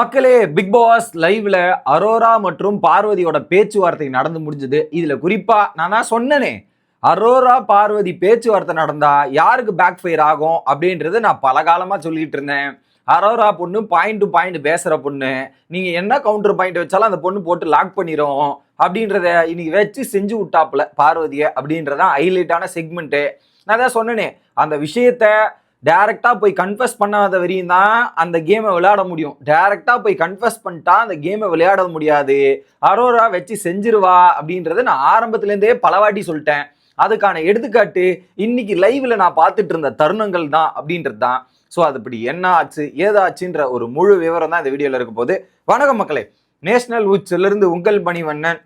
மக்களே big pass லைவ்ல அரோரா மற்றும் பார்வதியோட பேச்சுவார்த்தை நடந்து முடிஞ்சது. இதுல குறிப்பா நான் தான் சொன்னனே. அரோரா பார்வதி பேச்சுவார்த்தை நடந்தா யாருக்கு பேக் ஃபயர் ஆகும் அப்படின்றது நான் பல காலமா சொல்லிட்டு இருந்தேன். அரோரா பொண்ணு பாயிண்ட் டு பாயிண்ட் பேசுற பொண்ணு. நீங்க என்ன கவுண்டர் பாயிண்ட் வச்சாலும் அந்த பொண்ணு போட்டு லாக் பண்ணிரும் அப்படின்றத இன்னைக்கு வச்சு செஞ்சு விட்டாப்புல பார்வதியை அப்படின்றதான் ஹைலைட்டான செக்மெண்ட்டு நான் தான் சொன்னனே அந்த விஷயத்த டேரெக்டாக போய் கன்ஃபஸ் பண்ணாத வரையும் தான் அந்த கேமை விளையாட முடியும். டேரெக்டாக போய் கன்ஃபஸ் பண்ணிட்டா அந்த கேமை விளையாட முடியாது. அரோரா வச்சு செஞ்சிருவா அப்படின்றத நான் ஆரம்பத்துலேருந்தே பலவாட்டி சொல்லிட்டேன். அதுக்கான எடுத்துக்காட்டு இன்னைக்கு லைவ்ல நான் பார்த்துட்டு இருந்த தருணங்கள் தான் அப்படின்றது தான். ஸோ அது இப்படி என்ன ஆச்சு ஏதாச்சுன்ற ஒரு முழு விவரம் தான் இந்த வீடியோவில் இருக்க போது வணக்கம் மக்களே. நேஷனல் உச்சிலிருந்து உங்கள் மணிவண்ணன்.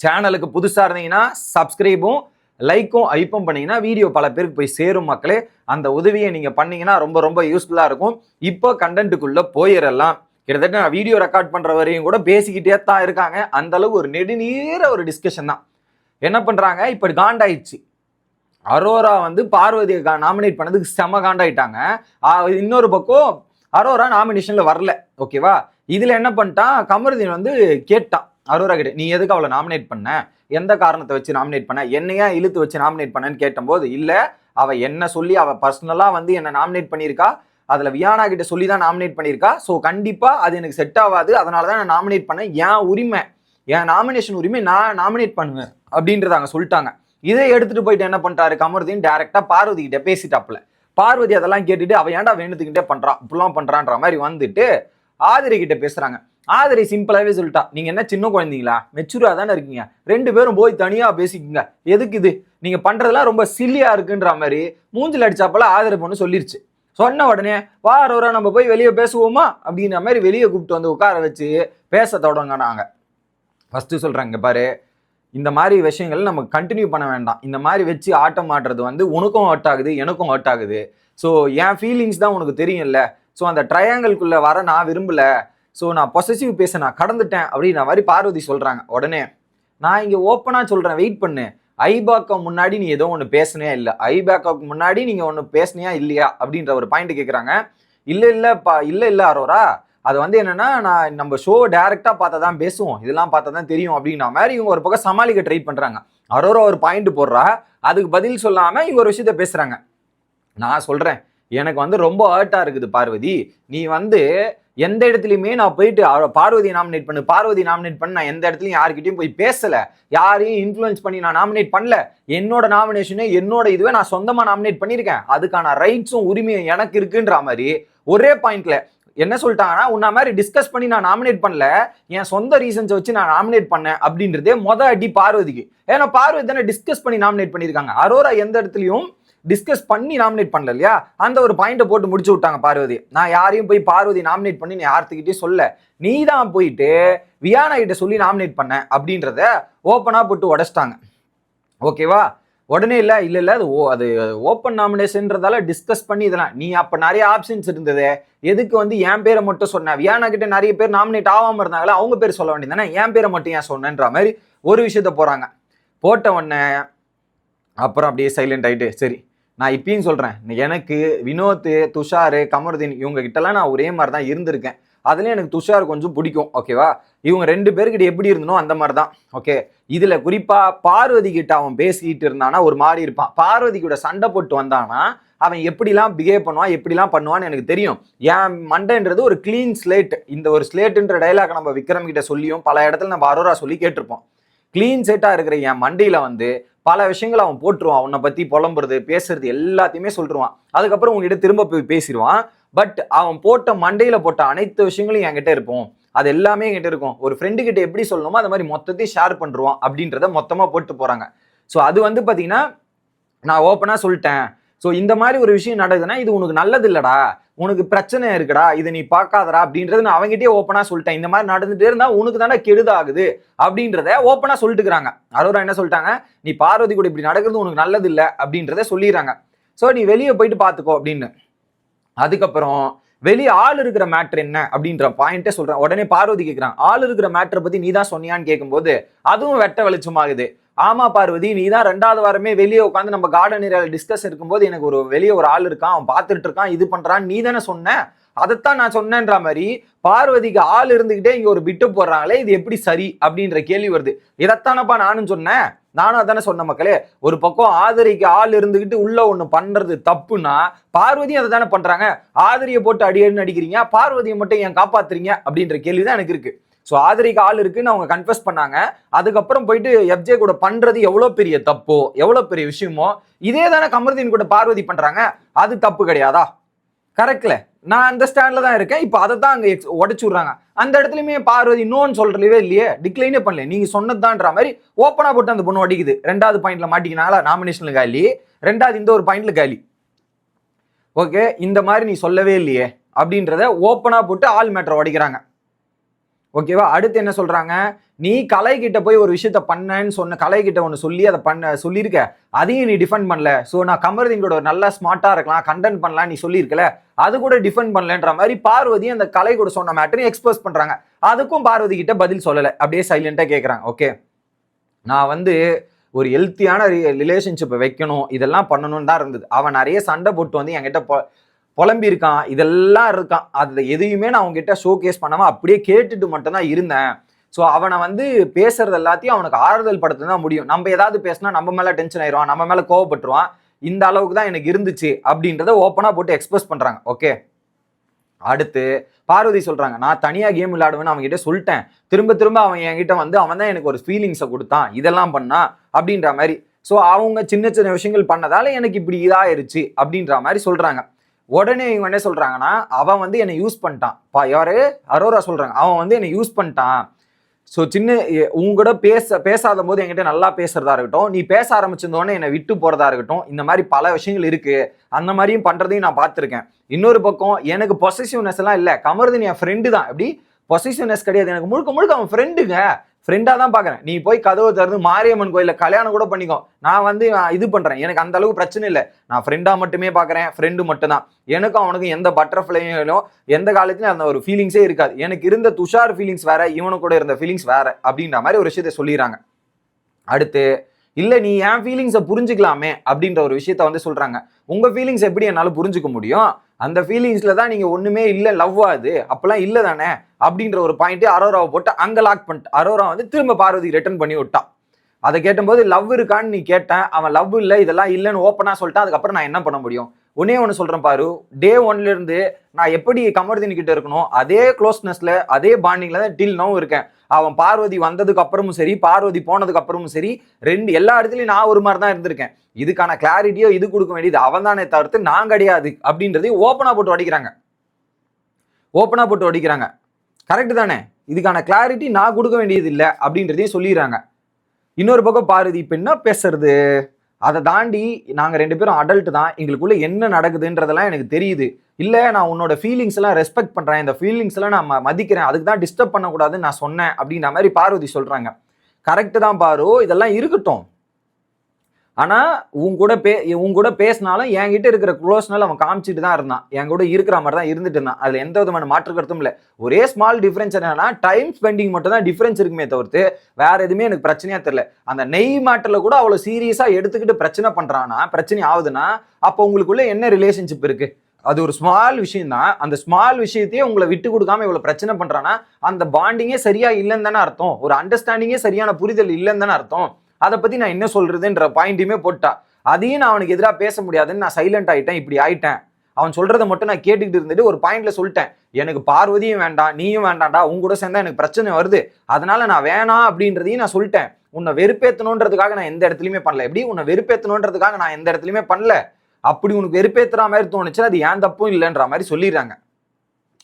சேனலுக்கு புதுசாக இருந்தீங்கன்னா சப்ஸ்கிரைபும் லைக்கும் ஐப்பும் பண்ணீங்கன்னா வீடியோ பல பேருக்கு போய் சேரும் மக்களே. அந்த உதவியை நீங்கள் பண்ணீங்கன்னா ரொம்ப ரொம்ப யூஸ்ஃபுல்லாக இருக்கும். இப்போ கண்டென்ட்டுக்குள்ளே போயிடலாம் கிட்டத்தட்ட நான் வீடியோ ரெக்கார்ட் பண்ணுற வரையும் கூட பேசிக்கிட்டே தான் இருக்காங்க. அந்தளவு ஒரு நெடுநீர ஒரு டிஸ்கஷன் தான். என்ன பண்ணுறாங்க இப்போ காண்டாயிடுச்சு. அரோரா வந்து பார்வதியை நாமினேட் பண்ணதுக்கு செம காண்டாயிட்டாங்க. இன்னொரு பக்கம் அரோரா நாமினேஷனில் வரல. ஓகேவா இதில் என்ன பண்ணிட்டான்? கமருதீன் வந்து கேட்டான். அரோரா கிட்ட நீ எதுக்கு அவளை நாமினேட் பண்ண? எந்த காரணத்தை வச்சு நாமினேட் பண்ண? என்னையா இழுத்து வச்சு நாமினேட் பண்ணேன்னு கேட்டபோது இல்லை அவள் என்ன சொல்லி அவள் பர்சனலாக வந்து என்னை நாமினேட் பண்ணியிருக்கா? அதில் வியானா கிட்ட சொல்லி தான் நாமினேட் பண்ணியிருக்கா? ஸோ கண்டிப்பாக அது எனக்கு செட் ஆகாது. அதனால தான் நான் நாமினேட் பண்ணேன் என் உரிமை என் நாமினேஷன் உரிமை நான் நாமினேட் பண்ணுவேன் அப்படின்றத அங்கே சொல்லிட்டாங்க. இதை எடுத்துட்டு போயிட்டு என்ன பண்ணிட்டாரு கமருதீன் டேரெக்டாக பார்வதி கிட்ட பேசிட்டாப்புல. பார்வதி அதெல்லாம் கேட்டுட்டு அவள் ஏன்டா வேணுத்துக்கிட்டே பண்ணுறான் இப்படிலாம் பண்ணுறான்ற மாதிரி வந்துட்டு ஆதிரி கிட்ட பேசுகிறாங்க ஆதரி சிம்பிளாகவே சொல்லிட்டா. நீங்கள் என்ன சின்ன குழந்தைங்களா? மெச்சூராக தானே இருக்கீங்க. ரெண்டு பேரும் போய் தனியாக பேசிக்கோங்க. எதுக்கு இது? நீங்கள் பண்ணுறதெல்லாம் ரொம்ப சில்லியாக இருக்குன்ற மாதிரி மூஞ்சில் அடிச்சாப்பல ஆதரி பொண்ணு சொல்லிருச்சு. சொன்ன உடனே வார ரோரா நம்ம போய் வெளியே பேசுவோமா? அப்படின்ற மாதிரி வெளியே கூப்பிட்டு வந்து உட்கார வச்சு பேச தொடங்கினாங்க. ஃபஸ்ட்டு சொல்கிறாங்க பாரு. இந்த மாதிரி விஷயங்கள் நம்ம கண்டினியூ பண்ண வேண்டாம். இந்த மாதிரி வச்சு ஆட்டம் ஆடுறது வந்து உனக்கும் ஹர்ட் ஆகுது எனக்கும் ஹர்ட் ஆகுது. ஸோ என் ஃபீலிங்ஸ் தான் உனக்கு தெரியும்ல. ஸோ அந்த ட்ரையாங்கிள்குள்ளே வர நான் விரும்பலை. ஸோ நான் பொசசிவ் பேச நான் கடந்துட்டேன் அப்படின்ற மாதிரி பார்வதி சொல்கிறாங்க உடனே நான் இங்கே ஓப்பனாக சொல்கிறேன் வெயிட் பண்ணு. ஐபாக்கம் முன்னாடி நீ ஏதோ ஒன்று பேசுனியா இல்லை? ஐபாக்கு முன்னாடி நீங்கள் ஒன்று பேசுனியா இல்லையா? அப்படின்ற ஒரு பாயிண்ட் கேட்குறாங்க இல்லை இல்லை பா இல்லை இல்லை அரோரா. அது வந்து என்னென்னா நான் நம்ம ஷோ டேரெக்டாக பார்த்தா தான் பேசுவோம். இதெல்லாம் பார்த்தா தான் தெரியும் அப்படின்னா மாதிரி இவங்க ஒரு பக்கம் சமாளிக்க ட்ரை பண்ணுறாங்க அரோரா ஒரு பாயிண்ட் போடுறா. அதுக்கு பதில் சொல்லாமல் இவங்க ஒரு விஷயத்த பேசுகிறாங்க நான் சொல்கிறேன் எனக்கு வந்து ரொம்ப ஹர்ட்டாக இருக்குது பார்வதி. நீ வந்து எந்த இடத்துலையுமே நான் போயிட்டு பார்வதி நாமினேட் பண்ணு பார்வதி நாமினேட் பண்ணு நான் எந்த இடத்துலையும் யாருக்கிட்டையும் போய் பேசலை. யாரையும் இன்ஃப்ளூயன்ஸ் பண்ணி நான் நாமினேட் பண்ணல. என்னோட நாமினேஷனு என்னோட இதுவே நான் சொந்தமாக நாமினேட் பண்ணியிருக்கேன். அதுக்கான ரைட்ஸும் உரிமையும் எனக்கு இருக்குன்ற மாதிரி ஒரே பாயிண்ட்ல என்ன சொல்லிட்டாங்கன்னா உன்ன மாதிரி டிஸ்கஸ் பண்ணி நான் நாமினேட் பண்ணல. என் சொந்த ரீசன்ஸை வச்சு நான் நாமினேட் பண்ணேன் அப்படின்றதே மொதல் அடி பார்வதிக்கு. ஏன்னா பார்வதி தானே டிஸ்கஸ் பண்ணி நாமினேட் பண்ணியிருக்காங்க. அரோரா எந்த இடத்துலையும் டிஸ்கஸ் பண்ணி நாமினேட் பண்ணல இல்லையா? அந்த ஒரு பாயிண்ட்டை போட்டு முடிச்சு விட்டாங்க பார்வதி. நான் யாரையும் போய் பார்வதி நாமினேட் பண்ணி நீ யார்த்துக்கிட்டே சொல்ல நீ தான் போயிட்டு வியானா கிட்ட சொல்லி நாமினேட் பண்ண அப்படின்றத ஓப்பனாக போட்டு உடச்சிட்டாங்க. ஓகேவா உடனே இல்லை இல்லை இல்லை அது ஓ அது ஓப்பன் நாமினேஷன்றதால டிஸ்கஸ் பண்ணி இதெல்லாம். நீ அப்போ நிறைய ஆப்ஷன்ஸ் இருந்தது. எதுக்கு வந்து என் பேரை மட்டும் சொன்ன? வியானா கிட்ட நிறைய பேர் நாமினேட் ஆகாம இருந்தாங்களா அவங்க பேர் சொல்ல வேண்டியதானே என் பேரை மட்டும் ஏன் சொன்னேன்ற மாதிரி ஒரு விஷயத்த போகிறாங்க போட்ட உடனே அப்புறம் அப்படியே சைலண்ட் ஆகிட்டு சரி நான் இப்பயும் சொல்கிறேன் எனக்கு வினோத் துஷார் கமருதீன் இவங்க கிட்டலாம் நான் ஒரே மாதிரி தான் இருந்திருக்கேன். அதுலேயும் எனக்கு துஷார் கொஞ்சம் பிடிக்கும் ஓகேவா இவங்க ரெண்டு பேர்கிட்ட எப்படி இருந்தனோ அந்த மாதிரி தான் ஓகே இதில் குறிப்பாக பார்வதி கிட்ட அவன் பேசிக்கிட்டு இருந்தானா ஒரு மாதிரி இருப்பான். பார்வதி கூட சண்டை போட்டு வந்தானா அவன் எப்படிலாம் பிஹேவ் பண்ணுவான் எப்படிலாம் பண்ணுவான்னு எனக்கு தெரியும். என் மண்டைன்றது ஒரு க்ளீன் ஸ்லேட் இந்த ஒரு ஸ்லேட்டுன்ற டைலாக் நம்ம விக்ரம் கிட்ட சொல்லியும் பல இடத்துல நம்ம அரோரா சொல்லி கேட்டிருப்போம். க்ளீன் செட்டாக இருக்கிற என் மண்டையில் வந்து பல விஷயங்களை அவன் போட்டுருவான். உன்னை பத்தி புலம்புறது பேசுறது எல்லாத்தையுமே சொல்லிடுவான் அதுக்கப்புறம் உங்ககிட்ட திரும்ப போய் பேசிடுவான். பட் அவன் போட்ட மண்டையில போட்ட அனைத்து விஷயங்களும் என்கிட்ட இருக்கும். அது எல்லாமே என்கிட்ட இருக்கும். ஒரு ஃப்ரெண்டு கிட்ட எப்படி சொல்லணுமோ அது மாதிரி மொத்தத்தையும் ஷேர் பண்ணுருவான் அப்படின்றத மொத்தமாக போட்டு போகிறாங்க ஸோ அது வந்து பார்த்தீங்கன்னா நான் ஓப்பனாக சொல்லிட்டேன். ஸோ இந்த மாதிரி ஒரு விஷயம் நடக்குதுன்னா இது உனக்கு நல்லது இல்லடா. உனக்கு பிரச்சனை இருக்குடா. இதை நீ பார்க்காதடா அப்படின்றது நான் அவங்ககிட்டயே ஓப்பனாக சொல்லிட்டேன். இந்த மாதிரி நடந்துட்டே இருந்தால் உனக்கு தானே கெடுதாகுது அப்படின்றத ஓப்பனாக சொல்லிட்டுக்கிறாங்க. அரோரா என்ன சொல்லிட்டாங்க? நீ பார்வதி கூட இப்படி நடக்கிறது உனக்கு நல்லது இல்லை அப்படின்றத சொல்லிடுறாங்க. ஸோ நீ வெளியே போயிட்டு பார்த்துக்கோ அப்படின்னு. அதுக்கப்புறம் வெளியே ஆள் இருக்கிற மேட்ரு என்ன அப்படின்ற பாயிண்ட்டே சொல்கிறேன் உடனே பார்வதி கேட்குறான் ஆள் இருக்கிற மேட்ரை பற்றி நீ தான் சொன்னியான்னு கேட்கும்போது அதுவும் வெட்ட வெளிச்சமாகுது. ஆமா பார்வதி நீ தான் ரெண்டாவது வாரமே வெளியே உட்காந்து நம்ம கார்டன் ஏரியாவில் டிஸ்கஸ் இருக்கும்போது எனக்கு ஒரு வெளியே ஒரு ஆள் இருக்கான் அவன் பார்த்துட்டு இருக்கான் இது பண்றான் நீ தானே சொன்ன? அதைத்தான் நான் சொன்னேன்ற மாதிரி பார்வதிக்கு ஆள் இருந்துகிட்டே இங்க ஒரு பிட்டு போடுறாங்களே இது எப்படி சரி அப்படின்ற கேள்வி வருது. இதைத்தானப்பா நானும் சொன்னேன். நானும் அதானே சொன்ன மக்களே ஒரு பக்கம் ஆதரிக்கு ஆள் இருந்துகிட்டு உள்ள ஒண்ணு பண்றது தப்புன்னா பார்வதியும் அதை தானே பண்றாங்க. ஆதரியை போட்டு அடியேன்னு அடிக்கிறீங்க பார்வதியை மட்டும் ஏன் காப்பாத்துறீங்க அப்படின்ற கேள்வி தான் எனக்கு இருக்கு. ஸோ ஆதரிக்கு ஆள் இருக்குன்னு அவங்க கன்ஃபஸ் பண்ணாங்க. அதுக்கப்புறம் போயிட்டு எஃப்ஜே கூட பண்றது எவ்வளோ பெரிய தப்போ எவ்வளோ பெரிய விஷயமோ இதே தானே கமருதீன் கூட பார்வதி பண்றாங்க. அது தப்பு கிடையாதா? கரெக்ட்ல நான் அந்த ஸ்டாண்ட்ல தான் இருக்கேன். இப்போ அதை தான் அங்கே ex- விட்றாங்க. அந்த இடத்துலயுமே பார்வதி நோன்னு சொல்றதுலவே இல்லையே டிக்ளைனே பண்ணல நீங்க சொன்னதுதான்ற மாதிரி ஓப்பனா போட்டு அந்த பொண்ணு அடிக்குது. ரெண்டாவது பாயிண்ட்ல மாட்டிக்கினால நாமினேஷன்ல காலி. ரெண்டாவது இந்த ஒரு பாயிண்ட்ல காலி. ஓகே இந்த மாதிரி நீ சொல்லவே இல்லையே. அப்படின்றத ஓப்பனா போட்டு ஆல் மேட்டரை உடைக்கிறாங்க. ஓகேவா அடுத்து என்ன சொல்கிறாங்க நீ கலை கிட்ட போய் ஒரு விஷயத்த பண்ணேன்னு சொன்ன கலை கிட்ட ஒன்று சொல்லி அதை பண்ண சொல்லியிருக்க. அதையும் நீ டிஃபெண்ட் பண்ணல. ஸோ நான் கமருதீன் ஒரு நல்லா ஸ்மார்ட்டாக இருக்கலாம். கண்டென்ட் பண்ணலாம் நீ சொல்லியிருக்கல. அது கூட டிஃபெண்ட் பண்ணலன்ற மாதிரி பார்வதி அந்த கலை கூட சொன்ன மேட்டரையும் எக்ஸ்போஸ் பண்ணுறாங்க அதுக்கும் பார்வதி கிட்ட பதில் சொல்லலை. அப்படியே சைலண்ட்டாக கேட்குறாங்க ஓகே நான் வந்து ஒரு ஹெல்த்தியான ரிலேஷன்ஷிப்பை வைக்கணும். இதெல்லாம் பண்ணணும்னு தான் இருந்தது. அவன் நிறைய சண்டை போட்டு வந்து என்கிட்ட புலம்பி இருக்கான் இதெல்லாம் இருக்கான். அது எதையுமே நான் அவங்ககிட்ட ஷோ கேஸ் பண்ணாமல் அப்படியே கேட்டுட்டு மட்டும்தான் இருந்தேன். ஸோ அவனை வந்து பேசுறது எல்லாத்தையும் அவனுக்கு ஆறுதல் படுத்த தான் முடியும். நம்ம ஏதாவது பேசினா நம்ம மேலே டென்ஷன் ஆயிடுவான் நம்ம மேலே கோவப்பட்டுருவான். இந்த அளவுக்கு தான் எனக்கு இருந்துச்சு அப்படின்றத ஓப்பனாக போட்டு எக்ஸ்பிரஸ் பண்ணுறாங்க ஓகே அடுத்து பார்வதி சொல்கிறாங்க நான் தனியாக கேம் விளையாடுவேன்னு அவங்ககிட்ட சொல்லிட்டேன். திரும்ப திரும்ப அவன் என்கிட்ட வந்து அவன் தான் எனக்கு ஒரு ஃபீலிங்ஸை கொடுத்தான். இதெல்லாம் பண்ணா அப்படின்ற மாதிரி. ஸோ அவங்க சின்ன சின்ன விஷயங்கள் பண்ணதால எனக்கு இப்படி இதாயிருச்சு அப்படின்ற மாதிரி சொல்கிறாங்க உடனே இவங்க என்ன சொல்றாங்கன்னா அவன் வந்து என்னை யூஸ் பண்ணிட்டான். பா யாரு? அரோரா சொல்றாங்க. அவன் வந்து என்னை யூஸ் பண்ணிட்டான். ஸோ சின்ன எ- உங்க கூட பேச பேசாத போது என்கிட்ட நல்லா பேசுறதா இருக்கட்டும் நீ பேச ஆரம்பிச்சிருந்தோடனே என்னை விட்டு போறதா இருக்கட்டும் இந்த மாதிரி பல விஷயங்கள் இருக்கு. அந்த மாதிரியும் பண்றதையும் நான் பார்த்துருக்கேன். இன்னொரு பக்கம் எனக்கு பொசிசிவ்னஸ் எல்லாம் இல்லை. கமருதன் என் ஃப்ரெண்டு தான். எப்படி? பொசிசிவ்னஸ் கிடையாது. எனக்கு முழுக்க முழுக்க அவன் ஃப்ரெண்டுங்க ஃப்ரெண்டாக தான் பார்க்குறேன் நீ போய் கதவை திறந்து மாரியம்மன் கோயிலில் கல்யாணம் கூட பண்ணிக்கோ. நான் வந்து நான் இது பண்ணுறேன் எனக்கு அந்த அளவுக்கு பிரச்சனை இல்லை. நான் ஃப்ரெண்டாக மட்டுமே பார்க்குறேன் ஃப்ரெண்டு மட்டும்தான். எனக்கும் அவனுக்கும் எந்த பட்டர்ஃப்ளையும் எந்த காலத்துலையும் அந்த ஒரு ஃபீலிங்ஸே இருக்காது. எனக்கு இருந்த துஷார் ஃபீலிங்ஸ் வேற இவனு கூட இருந்த ஃபீலிங்ஸ் வேற அப்படின்ற மாதிரி ஒரு விஷயத்தை சொல்லிடுறாங்க. அடுத்து இல்லை நீ என் ஃபீலிங்ஸை புரிஞ்சுக்கலாமே அப்படின்ற ஒரு விஷயத்த வந்து சொல்கிறாங்க உங்கள் ஃபீலிங்ஸ் எப்படி என்னால் புரிஞ்சுக்க முடியும்? அந்த ஃபீலிங்ஸில் தான் நீங்கள் ஒன்றுமே இல்லை லவ் ஆகுது அப்போல்லாம் இல்லை தானே? அப்படின்ற ஒரு பாயிண்ட்டே அரோராவை போட்டு அங்கே லாக் பண்ணிட்டு அரோரா வந்து திரும்ப பார்வதி ரிட்டர்ன் பண்ணி விட்டான் அதை கேட்டபோது லவ் இருக்கான்னு நீ கேட்டேன். அவன் லவ் இல்லை இதெல்லாம் இல்லைன்னு ஓப்பனாக சொல்லிட்டான் அதுக்கப்புறம் நான் என்ன பண்ண முடியும்? ஒன்னே ஒன்று சொல்கிறேன் பாரு. டே ஒன்லேருந்து நான் எப்படி கமர்தீன் கிட்ட இருக்கணும் அதே க்ளோஸ்னஸில் அதே பாண்டிங்கில் தான் டில் நோவும் இருக்கேன். அவன் பார்வதி வந்ததுக்கு அப்புறமும் சரி பார்வதி போனதுக்கு அப்புறமும் சரி ரெண்டு எல்லா இடத்துலையும் நான் ஒரு மாதிரி தான் இருந்திருக்கேன். இதுக்கான கிளாரிட்டியோ இது கொடுக்க வேண்டியது அவன் தானே தவிர்த்து நான் கிடையாது அப்படின்றதையும் ஓப்பனாக போட்டு அடிக்கிறாங்க ஓப்பனாக போட்டு அடிக்கிறாங்க கரெக்டு தானே? இதுக்கான கிளாரிட்டி நான் கொடுக்க வேண்டியது இல்லை அப்படின்றதையும் சொல்லிடுறாங்க. இன்னொரு பக்கம் பாரதி இப்போ என்ன பேசுறது? அதை தாண்டி நாங்கள் ரெண்டு பேரும் அடல்ட் தான். எங்களுக்குள்ளே என்ன நடக்குதுன்றதெல்லாம் எனக்கு தெரியுது. இல்லை நான் உன்னோட ஃபீலிங்ஸ் எல்லாம் ரெஸ்பெக்ட் பண்ணுறேன் இந்த ஃபீலிங்ஸ் எல்லாம் நான் மதிக்கிறேன். அதுக்கு தான் டிஸ்டர்ப் பண்ணக்கூடாதுன்னு நான் சொன்னேன். அப்படின்ற மாதிரி பார்வதி சொல்கிறாங்க கரெக்டு தான் பாரு. இதெல்லாம் இருக்கட்டும். ஆனால் உன் கூட பே உன் கூட பேசினாலும் என்கிட்ட இருக்கிற க்ளோஸ்னால அவன் காமிச்சிட்டு தான் இருந்தான். என் கூட இருக்கிற மாதிரி தான் இருந்துட்டு இருந்தான். அதில் எந்த விதமான மாற்று கருத்தும் இல்லை. ஒரே ஸ்மால் டிஃப்ரென்ஸ் என்னன்னா டைம் ஸ்பெண்டிங் மட்டும் தான் டிஃப்ரென்ஸ் இருக்குமே தவிர்த்து வேற எதுவுமே எனக்கு பிரச்சனையா தெரியல. அந்த நெய் மேட்டர்ல கூட அவ்வளோ சீரியஸாக எடுத்துக்கிட்டு பிரச்சனை பண்ணுறான்னா பிரச்சனை ஆகுதுன்னா அப்போ உங்களுக்குள்ள என்ன ரிலேஷன்ஷிப் இருக்கு? அது ஒரு ஸ்மால் விஷயம் தான். அந்த ஸ்மால் விஷயத்தையே உங்களை விட்டு கொடுக்காம இவ்வளவு பிரச்சனை பண்றானா அந்த பாண்டிங்கே சரியா இல்லைன்னு தானே அர்த்தம். ஒரு அண்டர்ஸ்டாண்டிங்கே சரியான புரிதல் இல்லைன்னு தானே அர்த்தம். அதை பத்தி நான் என்ன சொல்றதுன்ற பாயிண்ட்டுமே போட்டா. அதையும் நான் அவனுக்கு எதிராக பேச முடியாதுன்னு நான் சைலண்ட் ஆயிட்டேன் இப்படி ஆயிட்டேன். அவன் சொல்றதை மட்டும் நான் கேட்டுக்கிட்டு இருந்துட்டு ஒரு பாயிண்ட்ல சொல்லிட்டேன். எனக்கு பார்வதியும் வேண்டாம் நீயும் வேண்டாம்டா உன் கூட சேர்ந்தா எனக்கு பிரச்சனை வருது. அதனால நான் வேணாம் அப்படின்றதையும் நான் சொல்லிட்டேன். உன்னை வெறுப்பேத்தணுன்றதுக்காக நான் எந்த இடத்துலயுமே பண்ணல. எப்படி உன்னை வெறுப்பேத்தணுன்றதுக்காக நான் எந்த இடத்துலயுமே பண்ணல? அப்படி உனக்கு வெறுப்பேத்துற மாதிரி தோணுச்சு அது ஏன் தப்பும் இல்லைன்ற மாதிரி சொல்லிடுறாங்க.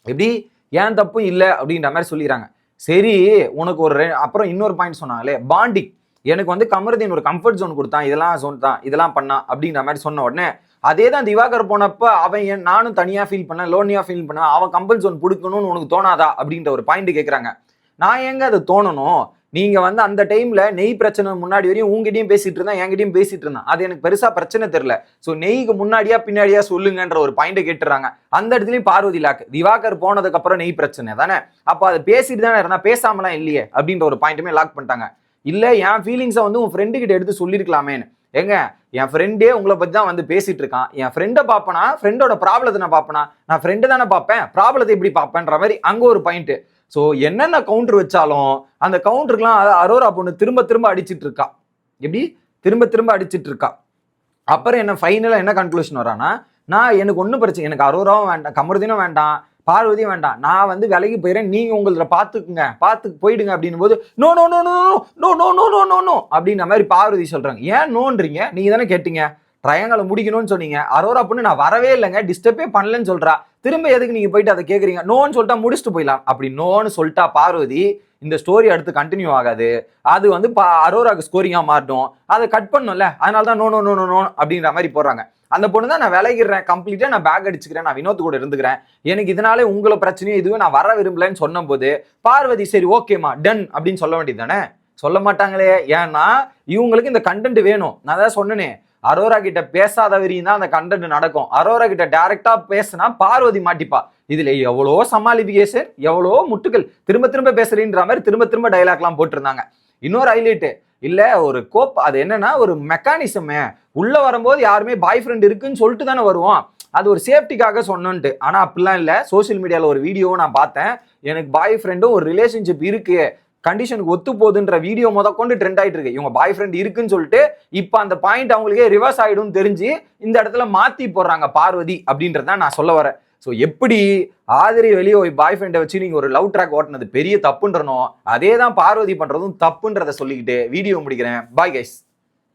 எப்படி? ஏன் தப்பும் இல்லை அப்படின்ற மாதிரி சொல்லிடுறாங்க. சரி உனக்கு ஒரு ரெ- அப்புறம் இன்னொரு பாயிண்ட் சொன்னாங்களே பாண்டிங் எனக்கு வந்து கமருதீன் ஒரு கம்ஃபர்ட் ஜோன் கொடுத்தான் இதெல்லாம் சொன்னான் இதெல்லாம் பண்ணான் அப்படின்ற மாதிரி சொன்ன உடனே அதே தான் திவாகர் போனப்ப அவன் ஏன் நானும் தனியாக ஃபீல் பண்ணேன் லோனியாக ஃபீல் பண்ணேன் அவன் கம்பல் ஜோன் பிடிக்கணும்னு உனக்கு தோணாதா அப்படின்ற ஒரு பாயிண்ட் கேட்குறாங்க நான் எங்க அது தோணணும்? நீங்க வந்து அந்த டைம்ல நெய் பிரச்சனை முன்னாடி வரையும் உங்ககிட்டயும் பேசிட்டு இருந்தா என்கிட்டயும் பேசிட்டு இருந்தான். அது எனக்கு பெருசா பிரச்சனை தெரியல. சோ நெய்க்கு முன்னாடியா பின்னாடியா சொல்லுங்கன்ற ஒரு பாயிண்ட்டை கேட்டுறாங்க. அந்த இடத்துலயும் பார்வதி லாக் திவாகர் போனதுக்கு அப்புறம் நெய் பிரச்சனை தானே? அப்ப அதை பேசிட்டு தானே இருந்தா பேசாமலாம் இல்லையே அப்படின்ற ஒரு பாயிண்ட்டுமே லாக் பண்ணிட்டாங்க. இல்லை என் ஃபீலிங்ஸை வந்து உன் ஃப்ரெண்டுக்கிட்ட எடுத்து சொல்லியிருக்கலாமேன்னு ஏங்க என் ஃப்ரெண்டே உங்களை பற்றி தான் வந்து பேசிட்டு இருக்கான். என் ஃப்ரெண்டை பார்ப்பனா? ஃப்ரெண்டோட ப்ராப்ளத்தை நான் பார்ப்பனா? நான் ஃப்ரெண்டு தானே பார்ப்பேன். ப்ராப்ளத்தை எப்படி பார்ப்பேன்ற மாதிரி அங்கே ஒரு பாயிண்ட்டு ஸோ என்னென்ன கவுண்டர் வச்சாலும் அந்த கவுண்டருக்குலாம் அரோரா பொண்ணு திரும்ப திரும்ப அடிச்சிட்டு இருக்கா. எப்படி? திரும்ப திரும்ப அடிச்சிட்டு இருக்கா. அப்புறம் என்ன ஃபைனலாக என்ன கன்க்ளூஷன் வரானா நான் எனக்கு ஒன்றும் பிரச்சனை எனக்கு அரோராவும் வேண்டாம் கமருதினும் வேண்டாம். பார்வதியும் வேண்டாம் நான் வந்து விலைக்கு போயிடுறேன் நீங்க உங்களை பார்த்துக்குங்க பார்த்து போயிடுங்க அப்படின்னும் போது no no no no no no no no no no அப்படின்ற மாதிரி பார்வதி சொல்றாங்க ஏன் நோன்றீங்க நீங்க தானே கேட்டீங்க ட்ரையாங்கலை முடிக்கணும்னு சொன்னீங்க அரோரா பொண்ணு நான் வரவே இல்லைங்க டிஸ்டர்பே பண்ணலன்னு சொல்றா திரும்ப எதுக்கு நீங்க போயிட்டு அதை கேக்குறீங்க நோன்னு சொல்லிட்டா முடிச்சுட்டு போயிடலாம் அப்படி நோன்னு சொல்லிட்டா பார்வதி இந்த ஸ்டோரி அடுத்து கண்டினியூ ஆகாது அது வந்து பா அரோராக்கு ஸ்கோரிங்காக மாறிடும் அதை கட் பண்ணும்ல அதனால தான் no no no no no அப்படின்ற மாதிரி போடுறாங்க அந்த பொண்ணு தான் நான் விலகிடுறேன் கம்ப்ளீட்டா நான் பேக் அடிச்சுக்கிறேன். நான் வினோத் கூட இருந்துக்கிறேன். எனக்கு இதனாலே உங்களை பிரச்சனையும் இதுவும் நான் வர விரும்பலன்னு சொன்னபோது பார்வதி சரி ஓகேமா டன் அப்படின்னு சொல்ல வேண்டியது தானே? சொல்ல மாட்டாங்களே. ஏன்னா இவங்களுக்கு இந்த கண்டென்ட் வேணும். நான் தான் சொன்னேனே அரோரா கிட்ட பேசாத வரையும் தான் அந்த கண்டென்ட் நடக்கும். அரோரா கிட்ட டைரக்டா பேசினா பார்வதி மாட்டிப்பா. இதுல எவ்வளோ சமாளிபிகேஷன் எவ்வளோ முட்டுகள் திரும்ப திரும்ப பேசுறீன்ற மாதிரி திரும்ப திரும்ப டைலாக்லாம் போட்டிருந்தாங்க. இன்னொரு ஹைலைட்டு இல்ல ஒரு கோப் அது என்னன்னா ஒரு மெக்கானிசமே உள்ள வரும்போது யாருமே பாய் ஃப்ரெண்ட் இருக்குன்னு சொல்லிட்டு தானே வருவோம். அது ஒரு சேஃப்டிக்காக சொன்னோன்ட்டு. ஆனால் அப்படிலாம் இல்லை. சோஷியல் மீடியாவில் ஒரு வீடியோவும் நான் பார்த்தேன். எனக்கு பாய் ஃப்ரெண்டும் ஒரு ரிலேஷன்ஷிப் இருக்கு. கண்டிஷனுக்கு ஒத்து போகுதுன்ற வீடியோ முத கொண்டு ட்ரெண்ட் ஆகிட்டு இருக்கு. இவங்க பாய் ஃப்ரெண்ட் இருக்குன்னு சொல்லிட்டு இப்போ அந்த பாயிண்ட் அவங்களுக்கே ரிவர்ஸ் ஆகிடும் தெரிஞ்சு இந்த இடத்துல மாற்றி போடுறாங்க பார்வதி அப்படின்றத நான் சொல்ல வரேன். ஸோ எப்படி ஆதிரி வெளியே ஒரு பாய் ஃப்ரெண்டை வச்சு நீங்கள் ஒரு லவ் ட்ராக் ஓட்டினது பெரிய தப்புன்றனோ அதே தான் பார்வதி பண்ணுறதும் தப்புன்றதை சொல்லிக்கிட்டு வீடியோ முடிக்கிறேன். Bye guys